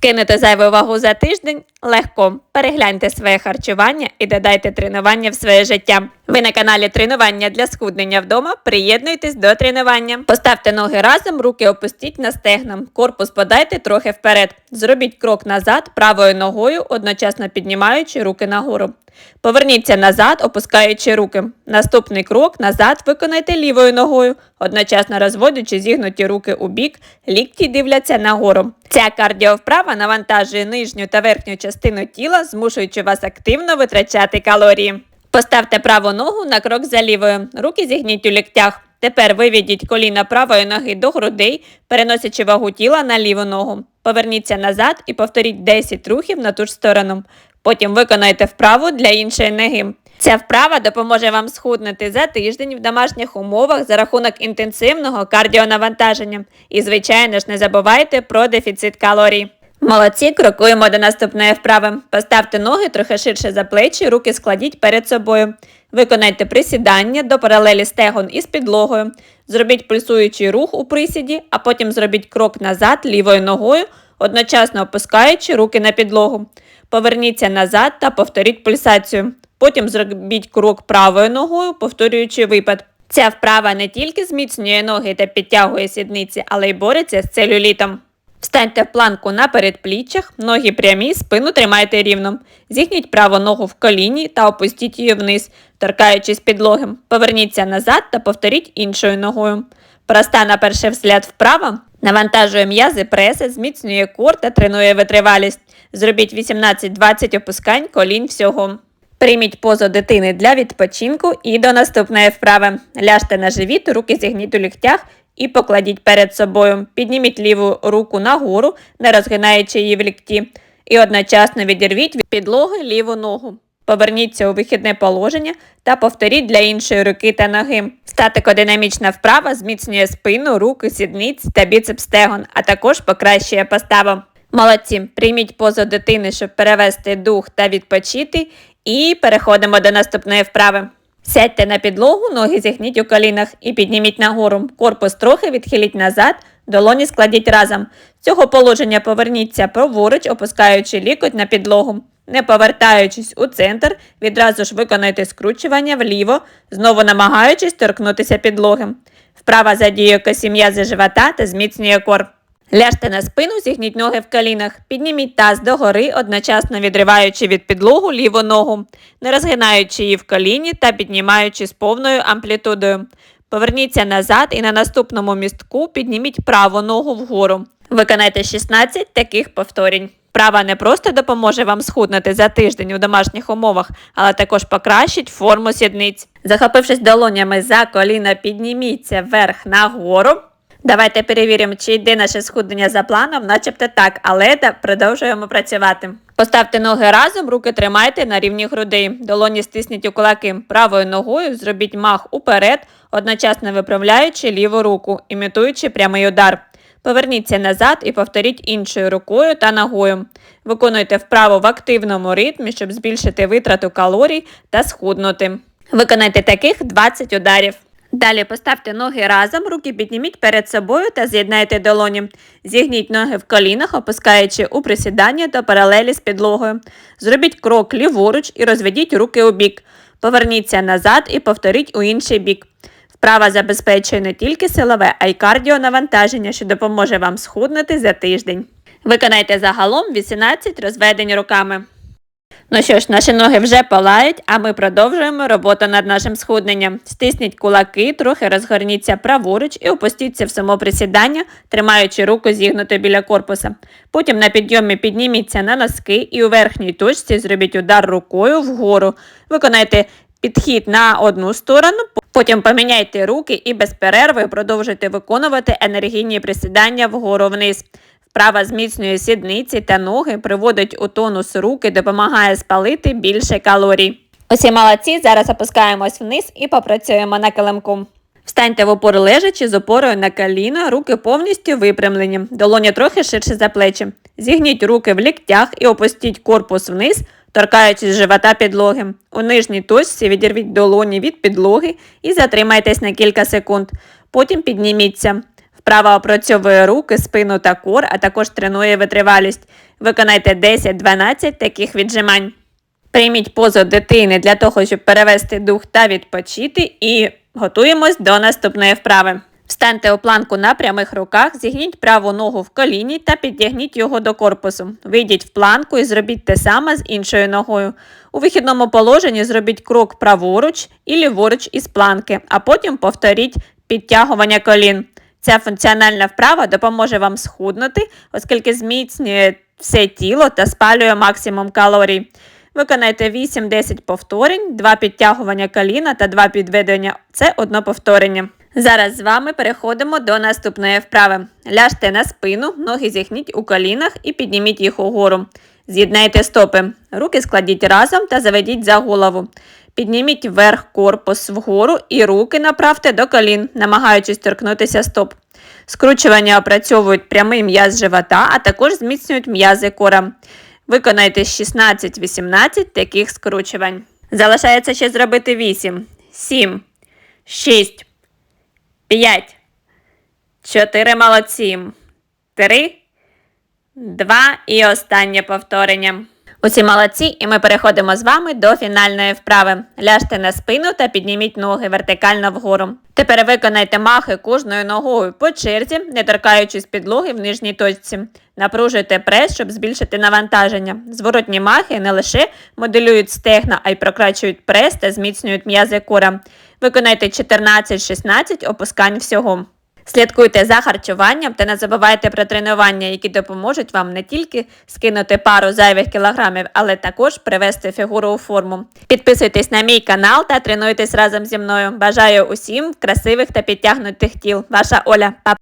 Скинути зайву вагу за тиждень легко. Перегляньте своє харчування і додайте тренування в своє життя. Ви на каналі Тренування для схуднення вдома. Приєднуйтесь до тренування. Поставте ноги разом, руки опустіть на стегна. Корпус подайте трохи вперед. Зробіть крок назад правою ногою, одночасно піднімаючи руки нагору. Поверніться назад, опускаючи руки. Наступний крок назад виконайте лівою ногою, одночасно розводячи зігнуті руки у бік, лікті дивляться нагору. Ця кардіовправа навантажує нижню та верхню частину тіла, змушуючи вас активно витрачати калорії. Поставте праву ногу на крок за лівою, руки зігніть у ліктях. Тепер виведіть коліна правої ноги до грудей, переносячи вагу тіла на ліву ногу. Поверніться назад і повторіть 10 рухів на ту ж сторону. Потім виконайте вправу для іншої ноги. Ця вправа допоможе вам схуднути за тиждень в домашніх умовах за рахунок інтенсивного кардіонавантаження. І, звичайно ж, не забувайте про дефіцит калорій. Молодці, крокуємо до наступної вправи. Поставте ноги трохи ширше за плечі, руки складіть перед собою. Виконайте присідання до паралелі стегон із підлогою. Зробіть пульсуючий рух у присіді, а потім зробіть крок назад лівою ногою, одночасно опускаючи руки на підлогу. Поверніться назад та повторіть пульсацію. Потім зробіть крок правою ногою, повторюючи випад. Ця вправа не тільки зміцнює ноги та підтягує сідниці, але й бореться з целюлітом. Встаньте в планку на передпліччях, ноги прямі, спину тримайте рівно. Зігніть праву ногу в коліні та опустіть її вниз, торкаючись підлоги. Поверніться назад та повторіть іншою ногою. Проста на перший взгляд вправа навантажує м'язи преси, зміцнює кор та тренує витривалість. Зробіть 18-20 опускань колін всього. Прийміть позу дитини для відпочинку і до наступної вправи. Ляжте на живіт, руки зігніть у ліктях і покладіть перед собою. Підніміть ліву руку нагору, не розгинаючи її в лікті, і одночасно відірвіть від підлоги ліву ногу. Поверніться у вихідне положення та повторіть для іншої руки та ноги. Статико-динамічна вправа зміцнює спину, руки, сідниць та біцепс стегон, а також покращує поставу. Молодці, прийміть позу дитини, щоб перевести дух та відпочити. І переходимо до наступної вправи. Сядьте на підлогу, ноги зігніть у колінах і підніміть нагору. Корпус трохи відхиліть назад, долоні складіть разом. З цього положення поверніться праворуч, опускаючи лікоть на підлогу. Не повертаючись у центр, відразу ж виконайте скручування вліво, знову намагаючись торкнутися підлоги. Вправа задіює косі м'язи живота та зміцнює кор. Ляжте на спину, зігніть ноги в колінах, підніміть таз догори, одночасно відриваючи від підлогу ліву ногу, не розгинаючи її в коліні та піднімаючи з повною амплітудою. Поверніться назад і на наступному містку підніміть праву ногу вгору. Виконайте 16 таких повторень. Права не просто допоможе вам схуднути за тиждень у домашніх умовах, але також покращить форму сідниць. Захопившись долонями за коліна, підніміться вверх нагору. Давайте перевіримо, чи йде наше схуднення за планом, начебто так, але да, продовжуємо працювати. Поставте ноги разом, руки тримайте на рівні грудей. Долоні стисніть у кулаки правою ногою, зробіть мах уперед, одночасно виправляючи ліву руку, імітуючи прямий удар. Поверніться назад і повторіть іншою рукою та ногою. Виконуйте вправу в активному ритмі, щоб збільшити витрату калорій та схуднути. Виконайте таких 20 ударів. Далі поставте ноги разом, руки підніміть перед собою та з'єднайте долоні. Зігніть ноги в колінах, опускаючи у присідання до паралелі з підлогою. Зробіть крок ліворуч і розведіть руки у бік. Поверніться назад і повторіть у інший бік. Вправа забезпечує не тільки силове, а й кардіонавантаження, що допоможе вам схуднути за тиждень. Виконайте загалом 18 розведень руками. Ну що ж, наші ноги вже палають, а ми продовжуємо роботу над нашим схудненням. Стисніть кулаки, трохи розгорніться праворуч і опустіться в само присідання, тримаючи руку зігнуту біля корпуса. Потім на підйомі підніміться на носки і у верхній точці зробіть удар рукою вгору. Виконайте підхід на одну сторону, потім поміняйте руки і без перерви продовжуйте виконувати енергійні присідання вгору вниз. Вправа зміцнює сідниці та ноги, приводить у тонус руки, допомагає спалити більше калорій. Усі молодці, зараз опускаємось вниз і попрацюємо на килимку. Встаньте в опор лежачи з опорою на коліна, руки повністю випрямлені, долоні трохи ширше за плечі. Зігніть руки в ліктях і опустіть корпус вниз, торкаючись живота підлоги. У нижній точці відірвіть долоні від підлоги і затримайтесь на кілька секунд. Потім підніміться. Вправа опрацьовує руки, спину та кор, а також тренує витривалість. Виконайте 10-12 таких віджимань. Прийміть позу дитини для того, щоб перевести дух та відпочити, і готуємось до наступної вправи. Встаньте у планку на прямих руках, зігніть праву ногу в коліні та підтягніть його до корпусу. Вийдіть в планку і зробіть те саме з іншою ногою. У вихідному положенні зробіть крок праворуч і ліворуч із планки, а потім повторіть підтягування колін. Ця функціональна вправа допоможе вам схуднути, оскільки зміцнює все тіло та спалює максимум калорій. Виконайте 8-10 повторень, 2 підтягування коліна та 2 підведення. Це одно повторення. Зараз з вами переходимо до наступної вправи. Ляжте на спину, ноги зігніть у колінах і підніміть їх угору. З'єднайте стопи. Руки складіть разом та заведіть за голову. Підніміть вверх корпус вгору і руки направте до колін, намагаючись торкнутися стоп. Скручування опрацьовують прямий м'яз живота, а також зміцнюють м'язи кора. Виконайте 16-18 таких скручувань. Залишається ще зробити 8, 7, 6, 5, 4 молодці, 3, Два і останнє повторення. Усі молодці, і ми переходимо з вами до фінальної вправи. Ляжте на спину та підніміть ноги вертикально вгору. Тепер виконайте махи кожною ногою по черзі, не торкаючись підлоги в нижній точці. Напружуйте прес, щоб збільшити навантаження. Зворотні махи не лише моделюють стегна, а й прокрачують прес та зміцнюють м'язи кора. Виконайте 14-16 опускань всього. Слідкуйте за харчуванням та не забувайте про тренування, які допоможуть вам не тільки скинути пару зайвих кілограмів, але також привести фігуру у форму. Підписуйтесь на мій канал та тренуйтесь разом зі мною. Бажаю усім красивих та підтягнутих тіл. Ваша Оля. Па!